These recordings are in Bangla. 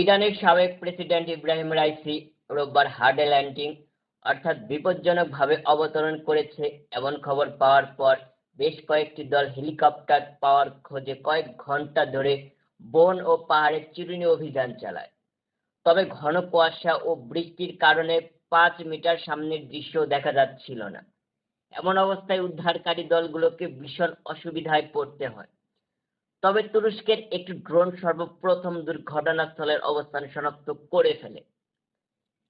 ইরানের সাবেক প্রেসিডেন্ট ইব্রাহিম রাইসি রোববার হার্ডে ল্যান্ডিং অর্থাৎ বিপজ্জনকভাবে অবতরণ করেছে এমন খবর পাওয়ার পর বেশ কয়েকটি দল হেলিকপ্টার পাওয়ার খোঁজে কয়েক ঘণ্টা ধরে বন ও পাহাড়ে চিরুনি অভিযান চালায়। তবে ঘন কুয়াশা ও বৃষ্টির কারণে পাঁচ মিটার সামনের দৃশ্য দেখা যাচ্ছিল না। এমন অবস্থায় উদ্ধারকারী দলগুলোকে ভীষণ অসুবিধায় পড়তে হয়। তবে তুরস্কের একটি ড্রোন সর্বপ্রথম দুর্ঘটনাস্থলের অবস্থান শনাক্ত করে ফেলে।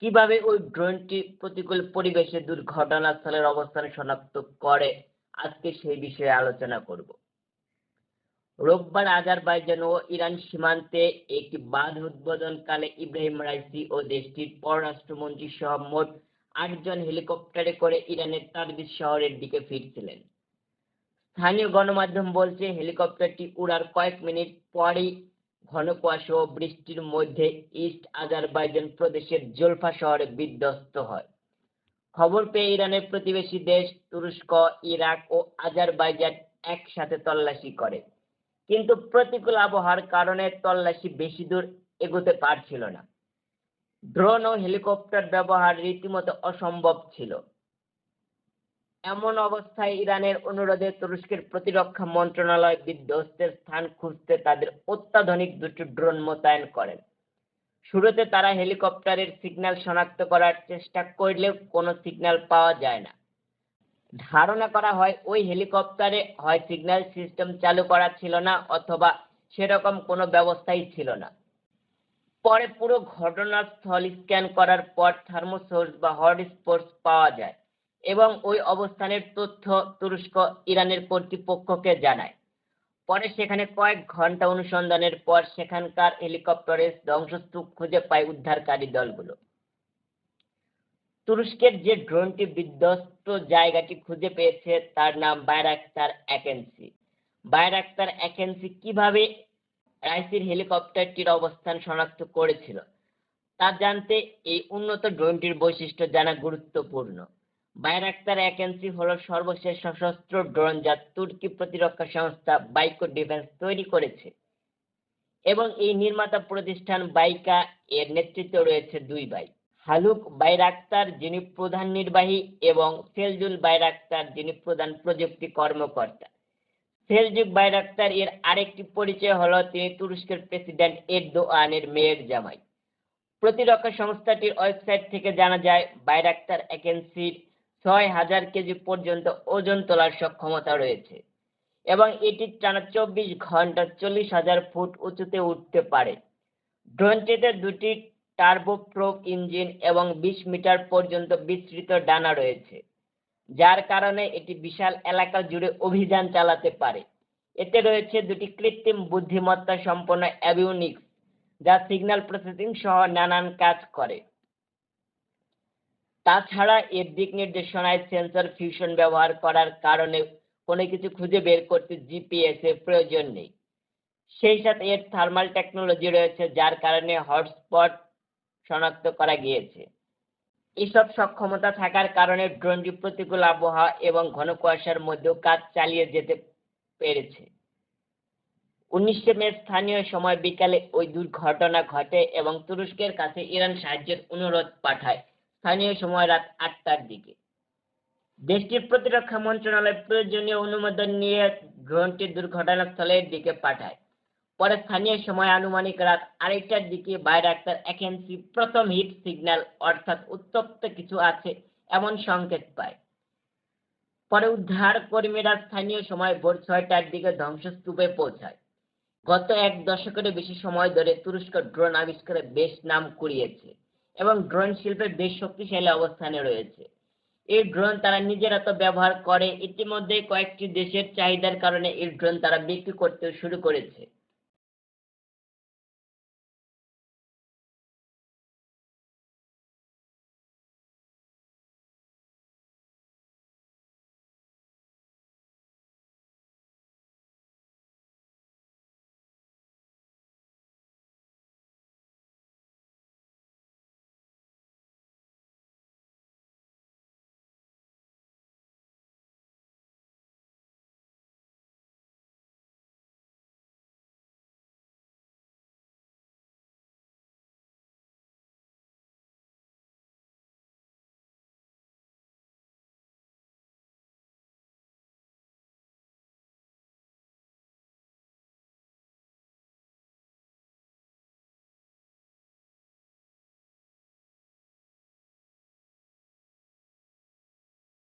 কীভাবে ওই ড্রোনটি প্রতিকূল পরিবেশে দুর্ঘটনাস্থলের অবস্থান শনাক্ত করে, আজকে সেই বিষয়ে আলোচনা করব। রোববার আজারবাইজান ও ইরান সীমান্তে একটি বাঁধ উদ্বোধনকালে ইব্রাহিম রাইসি ও দেশটির পররাষ্ট্রমন্ত্রী সহ মোট আটজন হেলিকপ্টারে করে ইরানের তারবিজ শহরের দিকে ফিরছিলেন। স্থানীয় গণমাধ্যম বলছে, হেলিকপ্টারটি উড়ার কয়েক মিনিট পরেই ঘন কুয়াশা ও বৃষ্টির মধ্যে ইস্ট আজারবাইজান প্রদেশের জোলফা শহরে বিধ্বস্ত হয়। খবর পেয়ে ইরানের প্রতিবেশী দেশ তুরস্ক, ইরাক ও আজারবাইজান একসাথে তল্লাশি করে। কিন্তু প্রতিকূল আবহাওয়ার কারণে তল্লাশি বেশি দূর এগোতে পারছিল না। ড্রোন ও হেলিকপ্টার ব্যবহার রীতিমতো অসম্ভব ছিল। এমন অবস্থায় ইরানের অনুরোধে তুরস্কের প্রতিরক্ষা মন্ত্রণালয় বিধ্বস্তের স্থান খুঁজতে তাদের অত্যাধুনিক দুটি ড্রোন মোতায়েন করেন। শুরুতে তারা হেলিকপ্টারের সিগন্যাল শনাক্ত করার চেষ্টা করলেও কোনো সিগন্যাল পাওয়া যায় না। ধারণা করা হয়, ওই হেলিকপ্টারে হয় সিগন্যাল সিস্টেম চালু করা ছিল না অথবা সেরকম কোনো ব্যবস্থাই ছিল না। পরে পুরো ঘটনাস্থল স্ক্যান করার পর থার্মোসোর্স বা হটস্পটস পাওয়া যায়। এবং ওই অবস্থানের তথ্য তুরস্ক ইরানের কর্তৃপক্ষকে জানায়। পরে সেখানে কয়েক ঘণ্টা অনুসন্ধানের পর সেখানকার হেলিকপ্টারের ধ্বংসস্তূপ খুঁজে পায় উদ্ধারকারী দলগুলো। তুরস্কের যে ড্রোনটি বিধ্বস্ত জায়গাটি খুঁজে পেয়েছে, তার নাম বায়রাক্তার একেন্সি বায়রাক্তার একেন্সি কীভাবে রাইসির হেলিকপ্টারটির অবস্থান শনাক্ত করেছিল, তা জানতে এই উন্নত ড্রোনটির বৈশিষ্ট্য জানা গুরুত্বপূর্ণ। বায়রাক্তার একেন্সি হলো সর্বশেষ সশস্ত্র ড্রোন যা তুর্কি প্রতিরক্ষা সংস্থা বাইকো ডিফেন্স তৈরি করেছে। এবং এই নির্মাতা প্রতিষ্ঠান বাইকা এর নেতৃত্বে রয়েছে দুই ভাই, হালুক বাইরাক্তার যিনি প্রধান নির্বাহী এবং সেলজুল বাইরাক্তার যিনি প্রধান প্রযুক্তি কর্মকর্তা। সেলজুক বাইরাক্তার এর আরেকটি পরিচয় হলো তিনি তুরস্কের প্রেসিডেন্ট এরদোয়ানের মেয়ের জামাই। প্রতিরক্ষা সংস্থাটির ওয়েবসাইট থেকে জানা যায়, বাইরাক্তার এজেন্সির ছয় হাজার কেজি পর্যন্ত ওজন তোলার সক্ষমতা রয়েছে এবং এটি টানা চব্বিশ ঘণ্টা চল্লিশ হাজার ফুট উঁচুতে উঠতে পারে। ড্রোনটিতে দুটি টার্বোপ্রোপ ইঞ্জিন এবং বিশ মিটার পর্যন্ত বিস্তৃত ডানা রয়েছে, যার কারণে এটি বিশাল এলাকা জুড়ে অভিযান চালাতে পারে। এতে রয়েছে দুটি কৃত্রিম বুদ্ধিমত্তা সম্পন্ন অ্যাভিউনিক্স যা সিগন্যাল প্রসেসিং সহ নানান কাজ করে। তাছাড়া এর দিক নির্দেশনায় সেন্সর ফিউশন ব্যবহার করার কারণে কোনো কিছু খুঁজে বের করতে জিপিএস এর প্রয়োজন নেই। সেই সাথে এর থার্মাল টেকনোলজি রয়েছে, যার কারণে হটস্পট শনাক্ত করা গিয়েছে। এসব সক্ষমতা থাকার কারণে ড্রোনটি প্রতিকূল আবহাওয়া এবং ঘন কুয়াশার মধ্যেও কাজ চালিয়ে যেতে পেরেছে। উনিশে মে স্থানীয় সময় বিকালে ওই দুর্ঘটনা ঘটে এবং তুরস্কের কাছে ইরান সাহায্যের অনুরোধ পাঠায়। স্থানীয় সময় রাত আটটার দিকে। দেশটির প্রতিরক্ষা মন্ত্রণালয় প্রয়োজনীয় অনুমোদন নিয়ে ড্রোনটি দুর্ঘটনাস্থলের দিকে পাঠায়। পরে স্থানীয় সময় আনুমানিক রাত আড়াইটার দিকে বাইরাক্তার এজেন্সি প্রথম হিট সিগন্যাল অর্থাৎ উত্তপ্ত কিছু আছে এমন সংকেত পায়। পরে উদ্ধার কর্মীরা স্থানীয় সময় ভোর ছয়টার দিকে ধ্বংসস্তূপে পৌঁছায়। গত এক দশকের বেশি সময় ধরে তুরস্ক ড্রোন আবিষ্কারে বেশ নাম কুড়িয়েছে। এবং ড্রোন শিল্পে বেশ শক্তিশালী অবস্থানে রয়েছে। এই ড্রোন তারা নিজেরা তো ব্যবহার করে। ইতিমধ্যে কয়েকটি দেশের চাহিদার কারণে এই ড্রোন তারা বিক্রি করতে শুরু করেছে।